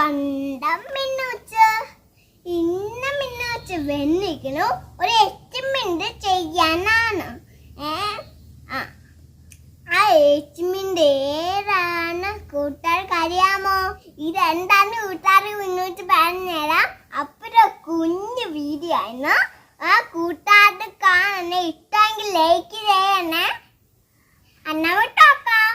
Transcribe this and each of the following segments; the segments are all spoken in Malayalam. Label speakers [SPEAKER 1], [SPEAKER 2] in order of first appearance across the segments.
[SPEAKER 1] കണ്ടം മിന്നുച്ച. ഇന്ന മിന്നുച്ച. വെന്നിക്കണു ഒരു മിനിറ്റ് ചെയ്യാനാണ്. ഏ? ആ. ഏച്ചുമിന്റെ ഏതാണ്? കൂട്ടുകാർക്ക് അറിയാമോ? ഇതെന്താണ്? കൂട്ടുകാർ മുന്നോട്ട് പറഞ്ഞുതരാം അപ്പുറം കുഞ്ഞു വീഡിയോ ആയിരുന്നു. ആ കൂട്ടുകാർക്ക് കാണണേ ഇഷ്ടമെങ്കിൽ ലൈക്ക് ചെയ്യണേ. അന്നാ വിട്ടോക്കാം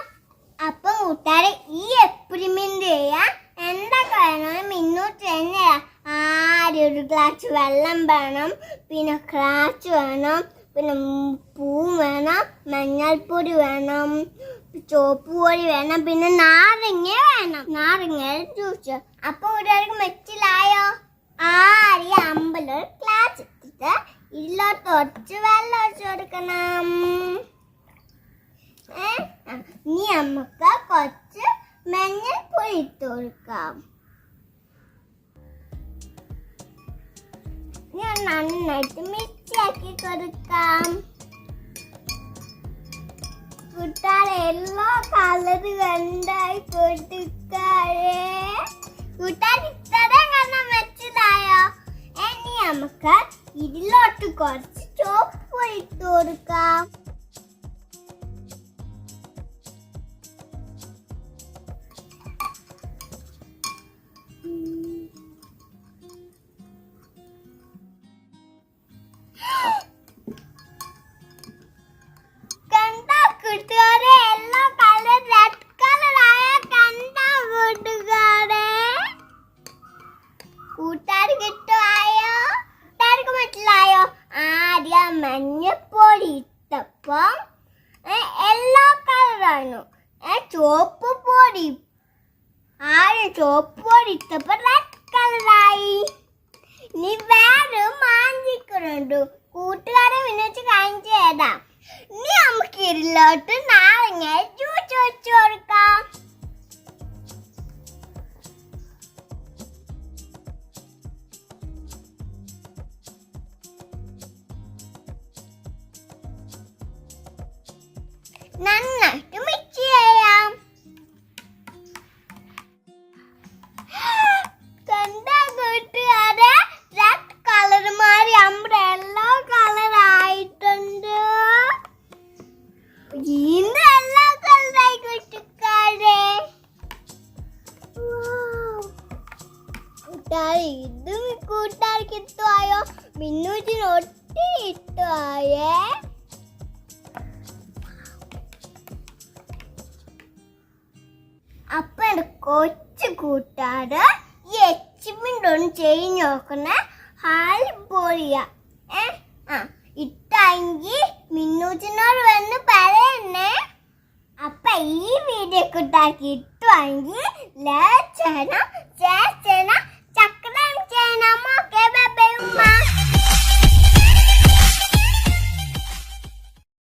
[SPEAKER 1] അപ്പം കൂട്ടുകാർ ഈ എക്സ്പെരിമെന്റ് ചെയ്യാൻ എന്തൊക്കെ വേണം മുന്നോട്ട് തന്നെ ആദ്യം ഒരു ഗ്ലാസ് വെള്ളം വേണം പിന്നെ ഗ്ലാസ് വേണം പിന്നെ പൂ വേണം മഞ്ഞൾപ്പൊടി വേണം ചുവപ്പ് പൊടി വേണം പിന്നെ നാരങ്ങ വേണം. നാരങ്ങ ജ്യൂസ് അപ്പൊ ഒരാൾക്ക് മെച്ചിലായോ? ആരി അമ്പല ഗ്ലാസ് ഇട്ടിട്ട് ഇതിലോട്ട് ഒറ്റ വെള്ളം ഒഴിച്ചു കൊടുക്കണം. ഇനി നമുക്ക് കുറച്ച് മഞ്ഞൾപ്പൊടി ഇട്ട് കൊടുക്കാം. ഞാൻ നന്നായിട്ട് മിക്സിയാക്കി കൊടുക്കാം. കൂട്ടാരെ എല്ലാ കളറ് കണ്ടായി കൊടുക്കാറേ കൂട്ടാൻ ഇത്രയും കാണാൻ വെച്ചതായോ? ഇനി നമുക്ക് ഇതിലോട്ട് കുറച്ച് ചോപ്പ് ഇട്ട് കൊടുക്കാം. കൂട്ടുകാർ കിട്ടുമായോ കൂട്ടുകാർക്ക് മനസ്സിലായോ ആദ്യം മഞ്ഞപ്പൊടി ഇട്ടപ്പം യെല്ലോ കളറാണ് ചുവപ്പ് പൊടി. ആദ്യം ചുവപ്പ് പൊടി ഇട്ടപ്പോ റെഡ് കളറായി ഇനി വേറെ മാഞ്ചിക്കുന്നുണ്ട് കൂട്ടുകാരെ വിനോച്ച് കാണിച്ചു ഏതാ നീ നമുക്ക് ഇതിലോട്ട് നാരങ്ങ ജ്യൂസ് വെച്ച് കൊടുക്കാം. നന്നായിട്ട് ഇതും കൂട്ടുകാർക്ക് ഇഷ്ടമായോ മിന്നൂറ്റിന് ഒട്ടി ഇഷ്ടമായേ അപ്പൊ എന്റെ കൊച്ചു കൂട്ടാട് ഈ എച്ചിമിന്റെ ഒന്ന് ചെയ്ത് നോക്കുന്ന. ഹാൽ പോളിയ ഏ? ആ. ഇട്ടെങ്കിൽ മിന്നൂറ്റിനോട് വന്ന് പറയണേ. അപ്പൊ ഈ വീഡിയോ കുട്ടാക്കി ഇട്ടുവാങ്കി ഷെയർ ചെയ്യണം